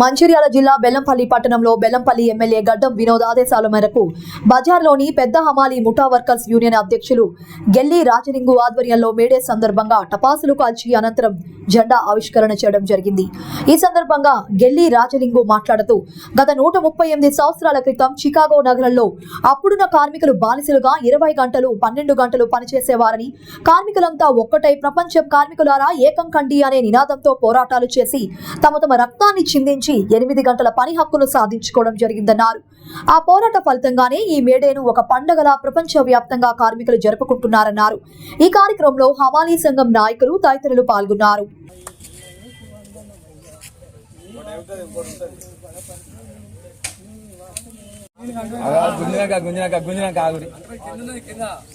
మంచిర్యాల జిల్లా బెల్లంపల్లి పట్టణంలో బెల్లంపల్లి ఎమ్మెల్యే గడ్డం వినోద్ ఆదేశాల మేరకు బజార్లోని పెద్ద హమాలి ముఠా వర్కర్స్ యూనియన్ అధ్యక్షులు గెల్లి రాజలింగు ఆధ్వర్యంలో మేడే సందర్భంగా టపాసులు కాల్చి అనంతరం జెండా ఆవిష్కరణ చేయడం జరిగింది. ఈ సందర్భంగా గెల్లి రాజలింగు మాట్లాడుతూ గత నూట ముప్పై ఎనిమిది సంవత్సరాల క్రితం చికాగో నగరంలో అప్పుడున్న కార్మికులు బానిసలుగా ఇరవై గంటలు పన్నెండు గంటలు పనిచేసేవారని కార్మికులంతా ఒక్కటై ప్రపంచం కార్మికులారా ఏకం కండి అనే నినాదంతో పోరాటాలు చేసి తమ తమ రక్తాన్ని చిందించి ఎనిమిది గంటల పని హక్కును సాధించుకోవడం జరిగిందన్నారు. ఆ పోరాట ఫలితంగానే ఈ మేడేను ఒక పండగలా ప్రపంచ వ్యాప్తంగా కార్మికులు జరుపుకుంటున్నారన్నారు. ఈ కార్యక్రమంలో హమాలీ సంఘం నాయకులు తదితరులు పాల్గొన్నారు. అలా గుంజినాక గుంజినాక గుంజినాక ఆగురి.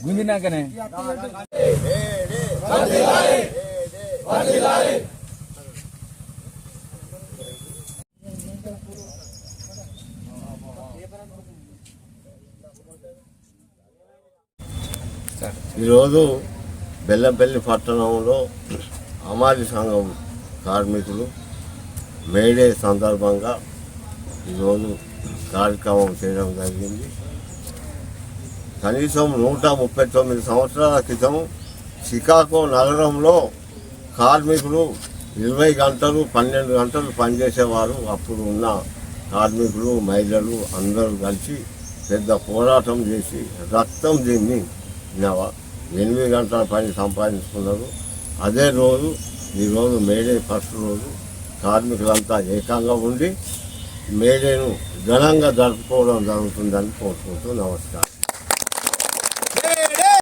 గుంజినాకనే. ఈరోజు బెల్లంపల్లి పట్టణంలో అమాలి సంఘం కార్మికులు మేడే సందర్భంగా ఈరోజు కార్యక్రమం చేయడం జరిగింది. కనీసం నూట ముప్పై తొమ్మిది సంవత్సరాల క్రితం చికాగో నగరంలో కార్మికులు ఇరవై గంటలు పన్నెండు గంటలు పనిచేసేవారు. అప్పుడు ఉన్న కార్మికులు మహిళలు అందరూ కలిసి పెద్ద పోరాటం చేసి రక్తం దీన్ని ఎనిమిది గంటల పని సంపాదించుకున్నారు. అదే రోజు ఈరోజు మేడే ఫస్ట్ రోజు కార్మికులంతా ఏకంగా ఉండి మేడేను ఘనంగా జరుపుకోవడం జరుగుతుందని కోరుకుంటూ నమస్కారం.